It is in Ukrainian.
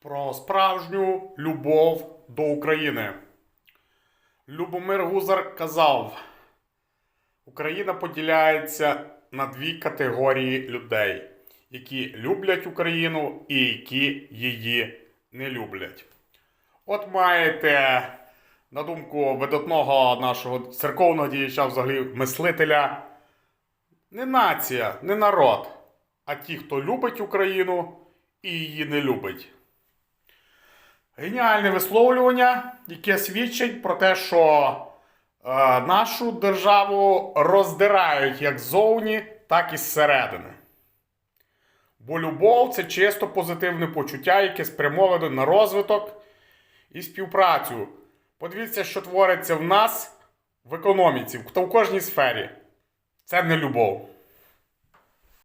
Про справжню любов до України. Любомир Гузар казав: Україна поділяється на дві категорії людей, які люблять Україну і які її не люблять. От маєте, на думку видатного нашого церковного діяча, взагалі мислителя, не нація, не народ, а ті, хто любить Україну і її не любить. Геніальне висловлювання, яке свідчить про те, що е, нашу державу роздирають як ззовні, так і зсередини. Бо любов це чисто позитивне почуття, яке спрямоване на розвиток і співпрацю. Подивіться, що твориться в нас в економіці, та в кожній сфері. Це не любов.